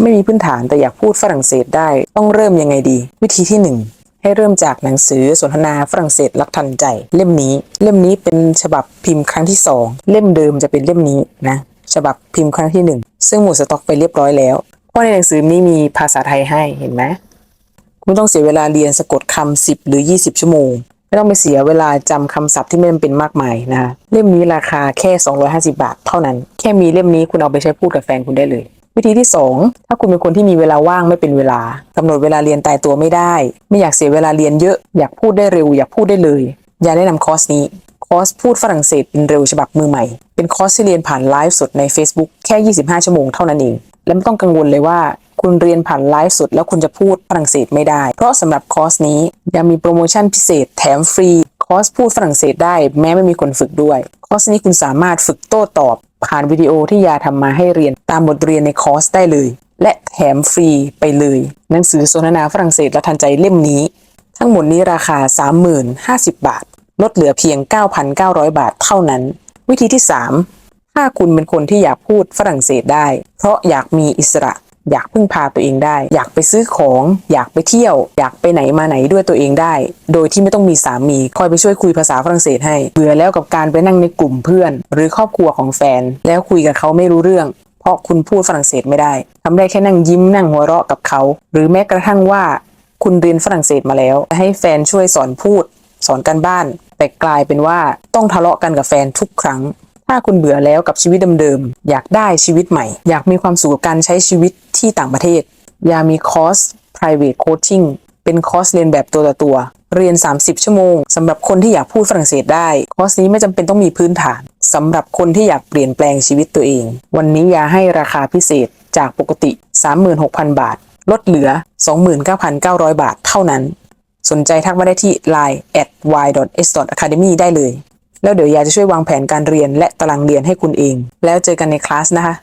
ไม่มีพื้นฐานแต่อยากพูดฝรั่งเศสได้ ต้องเริ่มยังไงดี วิธีที่หนึ่งให้เริ่มจากหนังสือสนทนาฝรั่งเศสรักทันใจ เล่มนี้ เล่มนี้เป็นฉบับพิมพ์ครั้งที่สองเล่มเดิมจะเป็นเล่มนี้นะฉบับพิมพ์ครั้งที่หนึ่งซึ่งหมดสต็อกไปเรียบร้อยแล้วเพราะในหนังสือนี้มีภาษาไทยให้เห็นไหมไม่ต้องเสียเวลาเรียนสะกดคำสิบหรือ 20 ชั่วโมง ไม่ต้องไปเสียเวลาจำคำศัพท์ที่ไม่จำเป็นมากมายนะคะเล่มนี้ราคาแค่ 250 บาท เท่านั้น แค่มีเล่มนี้คุณเอาไปใช้พูดกับแฟนคุณได้เลย วิธีที่ 2 ถ้าคุณเป็นคนที่มีเวลาว่างไม่เป็นเวลากำหนดเวลาเรียนตายตัวไม่ได้ ไม่อยากเสียเวลาเรียนเยอะ อยากพูดได้เร็ว อยากพูดได้เลย อย่าแนะนำคอร์สนี้ คอร์สพูดฝรั่งเศสเป็นเร็วฉบับมือใหม่ เป็นคอร์สที่เรียนผ่านไลฟ์สดใน Facebook แค่ 25 ชั่วโมงเท่านั้นเอง และไม่ต้องกังวลเลยว่าคุณเรียนผ่านไลฟ์สดแล้วคุณจะพูดฝรั่งเศสไม่ได้ เพราะสำหรับคอร์สนี้ยังมีโปรโมชั่นพิเศษแถมฟรี คอร์สพูดฝรั่งเศสได้แม้ไม่มีคนฝึกด้วย คอร์สนี้คุณสามารถฝึกโต้ตอบ ผ่านวิดีโอที่ยาทำมาให้เรียนตามบทเรียนในคอร์สได้เลย และแถมฟรีไปเลย หนังสือสนทนาฝรั่งเศสและทันใจเล่มนี้ ทั้งหมดนี้ราคา 30,050 บาท ลดเหลือเพียง 9,900 บาทเท่านั้น วิธีที่ 3 ถ้าคุณเป็นคนที่อยากพูดฝรั่งเศสได้ เพราะอยากมีอิสระ อยากพึ่งพาตัวเองได้ อยากไปซื้อของ อยากไปเที่ยว อยากไปไหนมาไหนด้วยตัวเองได้ โดยที่ไม่ต้องมีสามีคอยไปช่วยคุยภาษาฝรั่งเศสให้ เบื่อแล้วกับการไปนั่งในกลุ่มเพื่อน หรือครอบครัวของแฟน แล้วคุยกับเขาไม่รู้เรื่อง เพราะคุณพูดฝรั่งเศสไม่ได้ทำได้แค่นั่งยิ้มนั่งหัวเราะกับเขา หรือแม้กระทั่งว่า คุณเรียนฝรั่งเศสมาแล้ว ให้แฟนช่วยสอนพูด สอนกันบ้าน แต่กลายเป็นว่าต้องทะเลาะกันกับแฟนทุกครั้งถ้าคุณเบื่อแล้วกับชีวิตเดิมๆ อยากได้ชีวิตใหม่ อยากมีความสุขกับการใช้ชีวิต ที่ต่างประเทศ ยามีคอร์ส private coaching เป็นคอร์สเรียนแบบตัวต่อตัว เรียน 30 ชั่วโมงสำหรับคนที่อยากพูดฝรั่งเศสได้ คอร์สนี้ไม่จำเป็นต้องมีพื้นฐานสำหรับคนที่อยากเปลี่ยนแปลงชีวิตตัวเอง วันนี้ยาให้ราคาพิเศษจากปกติ 36,000 บาท ลดเหลือ 29,900 บาทเท่านั้น สนใจทักมาได้ที่ line at y.s.academy ได้เลย แล้วเดี๋ยวยาจะช่วยวางแผนการเรียนและตารางเรียนให้คุณเอง แล้วเจอกันในคลาสนะคะ